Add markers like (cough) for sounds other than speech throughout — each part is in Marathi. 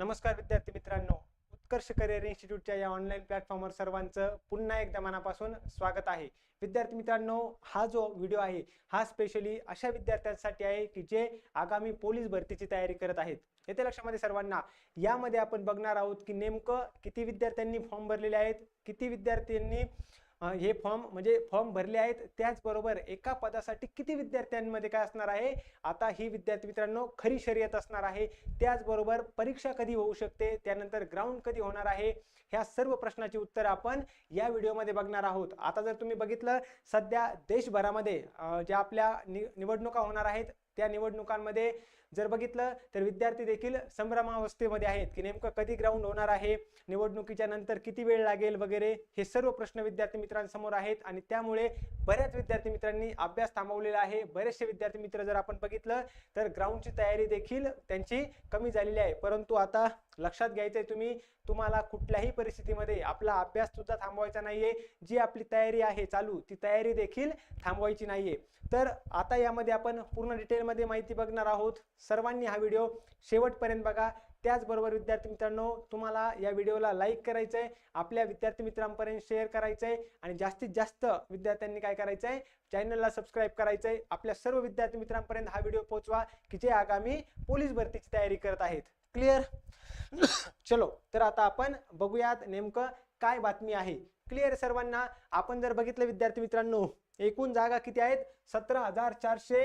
नमस्कार विद्यार्थी मित्रांनो. उत्कर्ष करिअर इन्स्टिट्यूटच्या या ऑनलाईन प्लॅटफॉर्मवर सर्वांचं पुन्हा एकदा मनापासून स्वागत आहे. विद्यार्थी मित्रांनो हा जो व्हिडिओ आहे हा स्पेशली अशा विद्यार्थ्यांसाठी आहे की जे आगामी पोलीस भरतीची तयारी करत आहेत. येथे लक्षामध्ये सर्वांना. यामध्ये आपण बघणार आहोत की नेमकं किती विद्यार्थ्यांनी फॉर्म भरलेले आहेत किती विद्यार्थ्यांनी हे फॉर्म म्हणजे फॉर्म भरले आहेत. त्याचबरोबर एका पदासाठी किती विद्यार्थ्यांमध्ये काय असणार आहे? आता ही विद्यार्थी मित्रांनो खरी शर्यत असणार आहे. त्याचबरोबर परीक्षा कधी होऊ शकते? त्यानंतर ग्राउंड कधी होणार आहे? ह्या सर्व प्रश्नाची उत्तर आपण या व्हिडिओमध्ये बघणार आहोत. आता जर तुम्ही बघितलं सध्या देशभरामध्ये ज्या आपल्या नि निवडणुका होणार आहेत त्या निवडणुकांमध्ये जर बघितलं तर विद्यार्थी देखील संभ्रमावस्थेमध्ये आहेत की नेमकं कधी ग्राउंड होणार आहे निवडणुकीच्या नंतर किती वेळ लागेल वगैरे हे सर्व प्रश्न विद्यार्थी मित्रांसमोर आहेत आणि त्यामुळे बऱ्याच विद्यार्थी मित्रांनी अभ्यास थांबवलेला आहे. बरेचसे विद्यार्थी मित्र जर आपण बघितलं तर ग्राउंडची तयारी देखील त्यांची कमी झालेली आहे. परंतु आता लक्षात घ्यायचंय तुम्ही तुम्हाला कुठल्याही परिस्थितीमध्ये आपला अभ्यास सुद्धा थांबवायचा नाहीये. जी आपली तयारी आहे चालू ती तयारी देखील थांबवायची नाहीये. तर आता यामध्ये आपण पूर्ण डिटेलमध्ये माहिती बघणार आहोत. सर्वांनी हा व्हिडिओ शेवटपर्यंत बघा. त्याचबरोबर विद्यार्थी मित्रांनो तुम्हाला या व्हिडिओला लाईक करायचं आहे आपल्या विद्यार्थी मित्रांपर्यंत शेअर करायचं आहे आणि जास्तीत जास्त विद्यार्थ्यांनी काय करायचं आहे चॅनलला सबस्क्राईब करायचं आहे आपल्या सर्व विद्यार्थी मित्रांपर्यंत हा व्हिडिओ पोहोचवा की जे आगामी पोलीस भरतीची तयारी करत आहेत. क्लिअर (coughs) चलो तर आता आपण बघूयात नेमकं काय बातमी आहे. क्लिअर सर्वांना? आपण जर बघितलं विद्यार्थी मित्रांनो एकूण जागा किती आहेत? सतरा हजार चारशे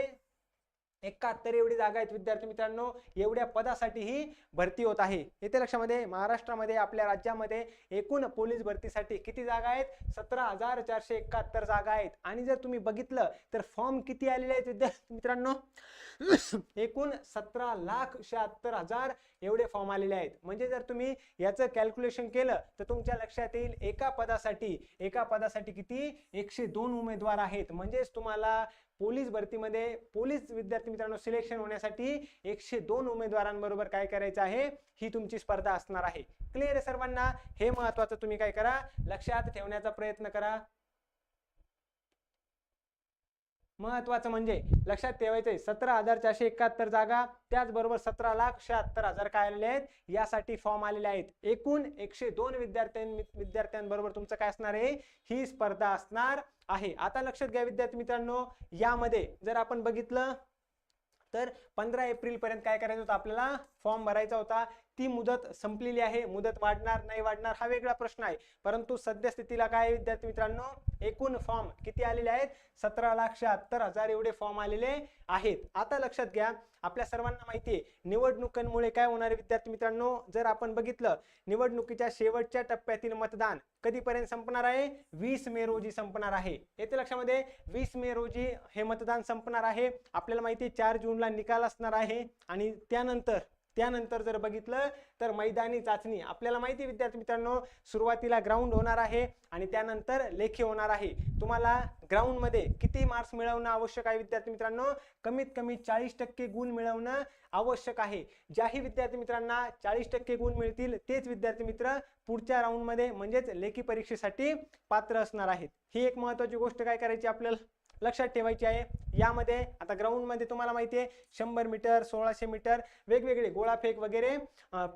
एकाहत्तर एवढी जागा आहेत विद्यार्थी मित्रांनो एवढ्या पदासाठी ही भरती होत आहे. येथे लक्षामध्ये महाराष्ट्रामध्ये आपल्या राज्यामध्ये एकूण पोलीस भरतीसाठी किती जागा आहेत? सतरा हजार चारशे एकाहत्तर जागा आहेत. आणि जर तुम्ही बघितलं तर फॉर्म किती आलेले आहेत विद्यार्थी मित्रांनो? (coughs) एकूण सतरा लाख शहात्तर हजार एवढे फॉर्म आलेले आहेत. म्हणजे जर तुम्ही याचं कॅल्क्युलेशन केलं तर तुमच्या लक्षात येईल एका पदासाठी एका पदासाठी किती? एकशे दोन उमेदवार आहेत. म्हणजेच तुम्हाला पोलीस भरतीमध्ये पोलीस विद्यार्थी मित्रांनो सिलेक्शन होण्यासाठी एकशे दोन उमेदवारांबरोबर काय करायचं आहे? ही तुमची स्पर्धा असणार आहे. क्लिअर आहे सर्वांना? हे महत्वाचं तुम्ही काय करा? लक्षात ठेवण्याचा प्रयत्न करा. महत्वाचं म्हणजे लक्षात ठेवायचंय सतरा हजार चारशे एकाहत्तर जागा त्याचबरोबर सतरा लाख शहात्तर हजार काय आलेले आहेत? यासाठी फॉर्म आलेले आहेत. एकूण एकशे दोन विद्यार्थ्यां विद्यार्थ्यांबरोबर तुमचं काय असणार आहे? ही स्पर्धा असणार आहे. आता लक्षात घ्या विद्यार्थी मित्रांनो यामध्ये जर आपण बघितलं तर पंधरा एप्रिल पर्यंत काय करायचं होतं आपल्याला? फॉर्म भरायचा होता. ती मुदत संपलेली आहे. मुदत वाढणार नाही वाढणार हा वेगळा प्रश्न आहे. परंतु सद्यस्थितीला काय आहे विद्यार्थी मित्रांनो? एकूण फॉर्म किती आलेले आहेत? सतरा लाख शहात्तर हजार एवढे फॉर्म आलेले आहेत. आता लक्षात घ्या आपल्या सर्वांना माहिती आहे निवडणुकांमुळे काय होणार आहे विद्यार्थी मित्रांनो? जर आपण बघितलं निवडणुकीच्या शेवटच्या टप्प्यातील मतदान कधीपर्यंत संपणार आहे? वीस मे रोजी संपणार आहे. येथे लक्षामध्ये? वीस मे रोजी हे मतदान संपणार आहे. आपल्याला माहिती आहे चार जूनला निकाल असणार आहे आणि त्यानंतर त्यानंतर जर बघितलं तर मैदानी चाचणी. आपल्याला माहिती आहे विद्यार्थी मित्रांनो सुरुवातीला ग्राउंड होणार आहे आणि त्यानंतर लेखी होणार आहे. तुम्हाला ग्राउंडमध्ये किती मार्क्स मिळवणं आवश्यक आहे विद्यार्थी मित्रांनो? कमीत कमी चाळीस टक्के गुण मिळवणं आवश्यक आहे. ज्याही विद्यार्थी मित्रांना चाळीस टक्के गुण मिळतील तेच विद्यार्थी मित्र पुढच्या राऊंडमध्ये म्हणजेच लेखी परीक्षेसाठी पात्र असणार आहेत. ही एक महत्वाची गोष्ट काय करायची आपल्याला? लक्षात ठेवायची आहे. यामध्ये आता ग्राउंडमध्ये तुम्हाला माहिती आहे शंभर मीटर सोळाशे मीटर वेगवेगळे गोळाफेक वगैरे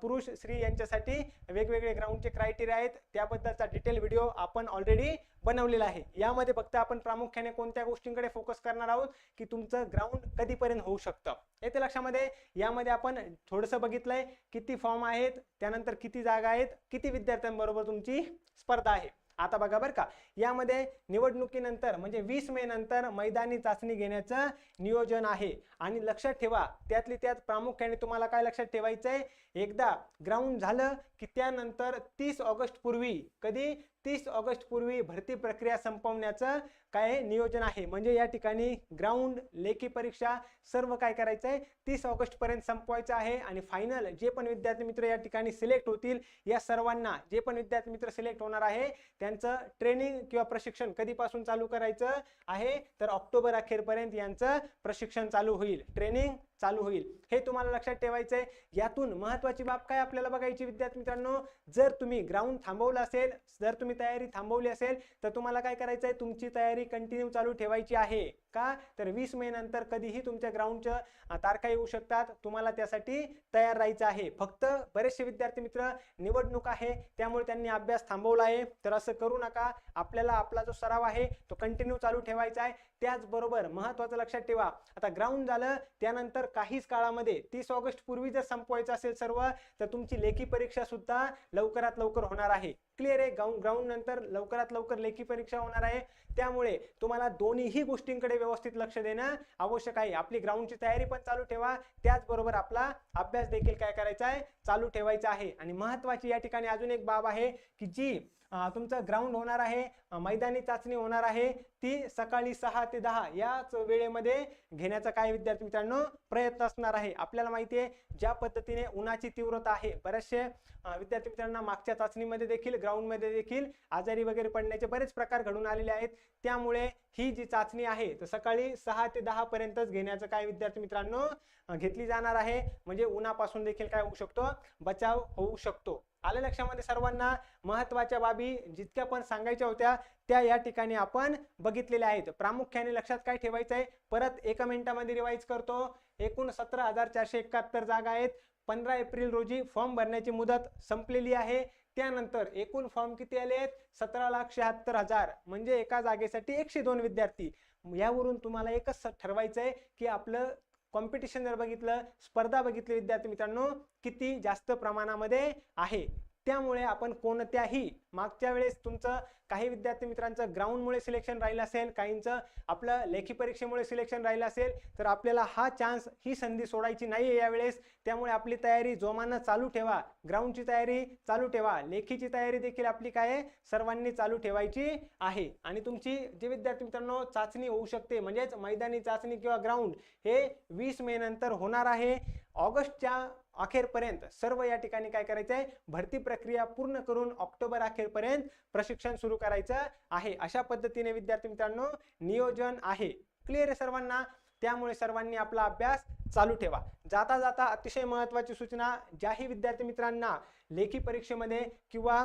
पुरुष स्त्री यांच्यासाठी वेगवेगळे ग्राउंडचे क्रायटेरिया आहेत. त्याबद्दलचा डिटेल व्हिडिओ आपण ऑलरेडी बनवलेला आहे. यामध्ये फक्त आपण प्रामुख्याने कोणत्या गोष्टींकडे फोकस करणार आहोत? की तुमचं ग्राउंड कधीपर्यंत होऊ शकतं. येते लक्षामध्ये यामध्ये आपण थोडंसं बघितलंय किती फॉर्म आहेत त्यानंतर किती जागा आहेत किती विद्यार्थ्यांबरोबर तुमची स्पर्धा आहे. आता बघा बरं का यामध्ये निवडणुकीनंतर म्हणजे वीस मे नंतर मैदानी चाचणी घेण्याचं नियोजन आहे. आणि लक्षात ठेवा त्यातली त्यात प्रामुख्याने तुम्हाला काय लक्षात ठेवायचं आहे एकदा ग्राउंड झालं की त्यानंतर तीस ऑगस्ट पूर्वी कधी? तीस ऑगस्ट पूर्वी भरती प्रक्रिया संपवण्याचं काय नियोजन आहे? म्हणजे या ठिकाणी ग्राउंड लेखी परीक्षा सर्व काय करायचं आहे तीस ऑगस्टपर्यंत संपवायचं आहे आणि फायनल जे पण विद्यार्थी मित्र या ठिकाणी सिलेक्ट होतील या सर्वांना जे पण विद्यार्थी मित्र सिलेक्ट होणार आहे त्यांचं ट्रेनिंग किंवा प्रशिक्षण कधीपासून चालू करायचं आहे? तर ऑक्टोबर अखेरपर्यंत यांचं प्रशिक्षण चालू होईल. ट्रेनिंग चालू होईल. हे तुम्हाला लक्षात ठेवायचं आहे यातून महत्वाची बाब काय आपल्याला बघायची विद्यार्थी मित्रांनो? जर तुम्ही ग्राउंड थांबवलं असेल जर तुम्ही तयारी थांबवली असेल तर तुम्हाला काय करायचं आहे तुमची तयारी कंटिन्यू चालू ठेवायची आहे. का? तर वीस मे नंतर कधीही तुमच्या ग्राउंडच्या तारखा येऊ शकतात. तुम्हाला त्यासाठी तयार राहायचं आहे. फक्त बरेचसे विद्यार्थी मित्र निवडणूक आहे त्यामुळे त्यांनी अभ्यास थांबवला आहे. तर असं करू नका. आपल्याला आपला जो सराव आहे तो कंटिन्यू चालू ठेवायचा आहे. त्याचबरोबर महत्वाचं लक्षात ठेवा. आता ग्राउंड झालं त्यानंतर काहीच काळामध्ये तीस ऑगस्ट पूर्वी जर संपवायचं असेल सर्व तर तुमची लेखी परीक्षा सुद्धा लवकरात लवकर होणार आहे. क्लिअर आहे? ग्राउंड ग्राउंड नंतर लवकरात लवकर लेखी परीक्षा होणार आहे. त्यामुळे तुम्हाला दोन्हीही गोष्टींकडे व्यवस्थित लक्ष देणं आवश्यक आहे. आपली ग्राउंडची तयारी पण चालू ठेवा. त्याचबरोबर आपला अभ्यास देखील काय करायचा आहे? चालू ठेवायचा आहे. आणि महत्वाची या ठिकाणी अजून एक बाब आहे की जी तुमचं ग्राउंड होणार आहे. मैदानी चाचणी होणार आहे. ती सकाळी सहा ते दहा याच वेळेमध्ये घेण्याचा काय विद्यार्थी मित्रांनो प्रयत्न असणार आहे. आपल्याला माहिती आहे ज्या पद्धतीने उन्हाची तीव्रता आहे बरेचसे विद्यार्थी मित्रांना मागच्या चाचणीमध्ये देखील ग्राउंडमध्ये देखील आजारी वगैरे पडण्याचे बरेच प्रकार घडून आलेले आहेत. त्यामुळे ही जी चाचणी आहे तर सकाळी सहा ते दहा पर्यंतच घेण्याचं काय विद्यार्थी मित्रांनो घेतली जाणार आहे. म्हणजे उन्हापासून देखील काय होऊ शकतो? बचाव होऊ शकतो. आल्या लक्षामध्ये सर्वांना महत्त्वाच्या बाबी जितक्या पण सांगायच्या होत्या त्या या ठिकाणी आपण बघितलेल्या आहेत. प्रामुख्याने लक्षात काय ठेवायचं आहे? परत एका मिनिटामध्ये रिवाईज करतो. एकूण सतरा हजार चारशे एकाहत्तर जागा आहेत. पंधरा एप्रिल रोजी फॉर्म भरण्याची मुदत संपलेली आहे. त्यानंतर एकूण फॉर्म किती आले आहेत? सतरा लाख शहात्तर हजार. म्हणजे एका जागेसाठी एकशे दोन विद्यार्थी. यावरून तुम्हाला एकच ठरवायचं आहे की आपलं कॉम्पिटिशन जर बघितलं स्पर्धा बघितली विद्यार्थी मित्रांनो किती जास्त प्रमाणामध्ये आहे. त्यामुळे आपण कोणत्याही मागच्या वेळेस तुमचं काही विद्यार्थी मित्रांचं ग्राउंडमुळे सिलेक्शन राहिलं असेल काहींचं आपलं लेखी परीक्षेमुळे सिलेक्शन राहिलं असेल तर आपल्याला हा चान्स ही संधी सोडायची नाही आहे यावेळेस. त्यामुळे आपली तयारी जोमानं चालू ठेवा. ग्राउंडची तयारी चालू ठेवा. लेखीची तयारी देखील आपली काय आहे? सर्वांनी चालू ठेवायची आहे. आणि तुमची जे विद्यार्थी मित्रांनो चाचणी होऊ शकते. म्हणजेच मैदानी चाचणी किंवा ग्राउंड हे वीस मे नंतर होणार आहे. ऑगस्टच्या अखेरपर्यंत सर्व या ठिकाणी काय करायचं आहे भरती प्रक्रिया पूर्ण करून ऑक्टोबर अखेरपर्यंत प्रशिक्षण सुरू करायचं आहे. अशा पद्धतीने विद्यार्थी मित्रांनो नियोजन आहे. क्लिअर आहे सर्वांना? त्यामुळे सर्वांनी आपला अभ्यास चालू ठेवा. जाता जाता अतिशय महत्त्वाची सूचना ज्याही विद्यार्थी मित्रांना लेखी परीक्षेमध्ये किंवा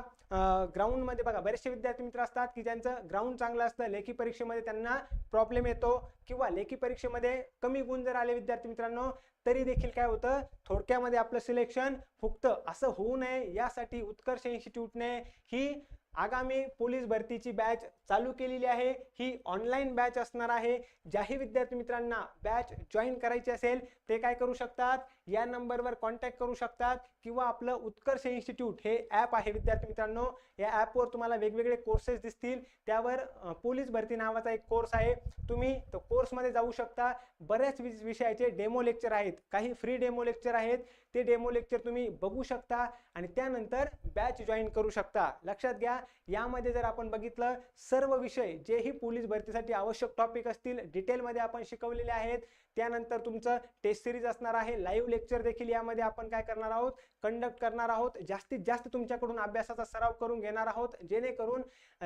ग्राउंडमध्ये बघा बरेचसे विद्यार्थी मित्र असतात की ज्यांचं ग्राउंड चांगलं असतं लेखी परीक्षेमध्ये त्यांना प्रॉब्लेम येतो किंवा लेखी परीक्षेमध्ये कमी गुण जर आले विद्यार्थी मित्रांनो तरी देखील काय होतं? थोडक्यामध्ये आपलं सिलेक्शन फुकतं. असं होऊ नये यासाठी उत्कर्ष इन्स्टिट्यूटने ही आगामी पोलीस भरतीची बॅच चालू केलेली आहे. ही ऑनलाईन बॅच असणार आहे. ज्याही विद्यार्थी मित्रांना बॅच जॉईन करायची असेल ते काय करू शकतात? या नंबरवर कॉन्टॅक्ट करू शकतात किंवा आपलं उत्कर्ष इन्स्टिट्यूट हे ॲप आहे विद्यार्थी मित्रांनो. या ॲपवर तुम्हाला वेगवेगळे कोर्सेस दिसतील. त्यावर पोलीस भरती नावाचा एक कोर्स आहे. तुम्ही तो कोर्समध्ये जाऊ शकता. बऱ्याच विषयाचे डेमो लेक्चर आहेत. काही फ्री डेमो लेक्चर आहेत. ते डेमो लेक्चर तुम्ही बघू शकता आणि त्यानंतर बॅच जॉईन करू शकता. लक्षात घ्या यामध्ये जर आपण बघितलं सर्व विषय जेही पोलीस भरतीसाठी आवश्यक टॉपिक असतील डिटेलमध्ये आपण शिकवलेले आहेत. त्यानंतर तुमचं टेस्ट सिरीज असणार आहे. लाईव्ह लेक्चर देखील यामध्ये आपण काय करणार आहोत? कंडक्ट करणार आहोत. जास्तीत जास्त तुमच्याकडून अभ्यासाचा सराव करून घेणार आहोत. जेणेकरून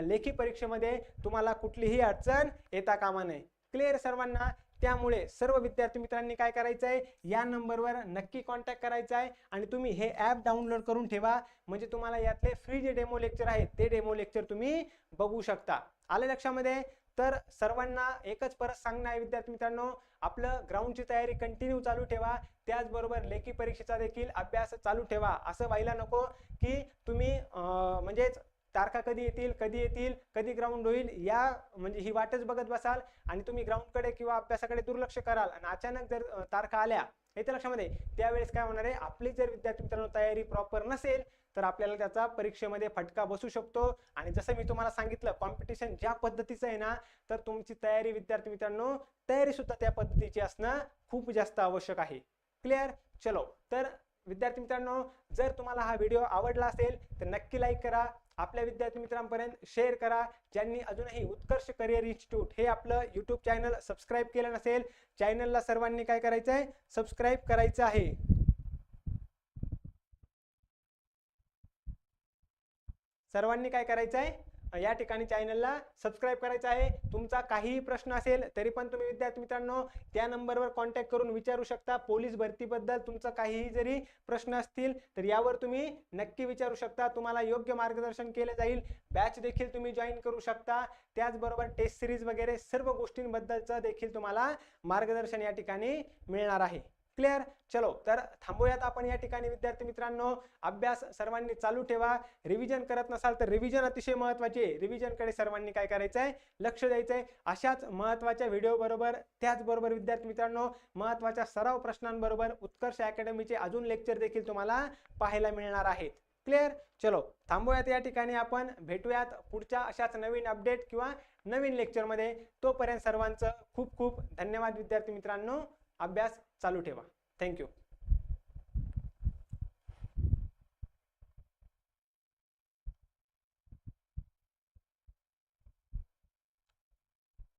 लेखी परीक्षेमध्ये तुम्हाला कुठलीही अडचण येता कामा नये. क्लिअर सर्वांना? त्यामुळे सर्व विद्यार्थी मित्रांनी काय करायचं आहे या नंबरवर नक्की कॉन्टॅक्ट करायचा आहे आणि तुम्ही हे ॲप डाउनलोड करून ठेवा. म्हणजे तुम्हाला यातले फ्री जे डेमो लेक्चर आहेत ते डेमो लेक्चर तुम्ही बघू शकता. आले लक्षामध्ये? तर सर्वांना एकच परत सांगणं आहे विद्यार्थी मित्रांनो आपलं ग्राउंडची तयारी कंटिन्यू चालू ठेवा. त्याचबरोबर लेखी परीक्षेचा देखील अभ्यास चालू ठेवा. असं व्हायला नको की तुम्ही म्हणजेच तारखा कधी येतील कधी येतील कधी ग्राउंड होईल या म्हणजे ही वाटच बघत बसाल आणि तुम्ही ग्राउंडकडे किंवा अभ्यासाकडे दुर्लक्ष कराल आणि अचानक जर तारखा आल्या येत्या लक्षामध्ये त्यावेळेस काय होणार आहे आपली जर विद्यार्थी मित्रांनो तयारी प्रॉपर नसेल तर आपल्याला त्याचा परीक्षेमध्ये फटका बसू शकतो. आणि जसं मी तुम्हाला सांगितलं कॉम्पिटिशन ज्या पद्धतीचं आहे ना तर तुमची तयारी विद्यार्थी मित्रांनो तयारी सुद्धा त्या पद्धतीची असणं खूप जास्त आवश्यक आहे. क्लिअर चलो. तर विद्यार्थी मित्रांनो जर तुम्हाला हा व्हिडिओ आवडला असेल तर नक्की लाईक करा. आपल्या विद्यार्थी मित्रांपर्यंत शेअर करा. ज्यांनी अजूनही उत्कर्ष करिअर इन्स्टिट्यूट हे आपलं यूट्यूब चॅनल सबस्क्राईब केलं नसेल चॅनलला सर्वांनी काय करायचं आहे सबस्क्राईब करायचं आहे. सर्वांनी काय करायचं आहे या ठिकाणी चॅनलला सबस्क्राईब करायचं आहे. तुमचा काहीही प्रश्न असेल तरी पण तुम्ही विद्यार्थी मित्रांनो त्या नंबरवर कॉन्टॅक्ट करून विचारू शकता. पोलीस भरतीबद्दल तुमचा काहीही जरी प्रश्न असतील तर यावर तुम्ही नक्की विचारू शकता. तुम्हाला योग्य मार्गदर्शन केलं जाईल. बॅच देखील तुम्ही जॉईन करू शकता. त्याचबरोबर टेस्ट सिरीज वगैरे सर्व गोष्टींबद्दलचं देखील तुम्हाला मार्गदर्शन या ठिकाणी मिळणार आहे. क्लिअर चलो तर थांबूयात आपण या ठिकाणी विद्यार्थी मित्रांनो. अभ्यास सर्वांनी चालू ठेवा. रिव्हिजन करत नसाल तर रिव्हिजन अतिशय महत्त्वाचे आहे. रिव्हिजनकडे सर्वांनी काय करायचं आहे लक्ष द्यायचं आहे अशाच महत्त्वाच्या व्हिडिओबरोबर त्याचबरोबर विद्यार्थी मित्रांनो महत्त्वाच्या सराव प्रश्नांबरोबर उत्कर्ष अकॅडमीचे अजून लेक्चर देखील तुम्हाला पाहायला मिळणार आहेत. क्लिअर चलो थांबूयात या ठिकाणी आपण. भेटूयात पुढच्या अशाच नवीन अपडेट किंवा नवीन लेक्चरमध्ये तोपर्यंत सर्वांचं खूप खूप धन्यवाद विद्यार्थी मित्रांनो. अभ्यास चालू ठेवा. थँक्यू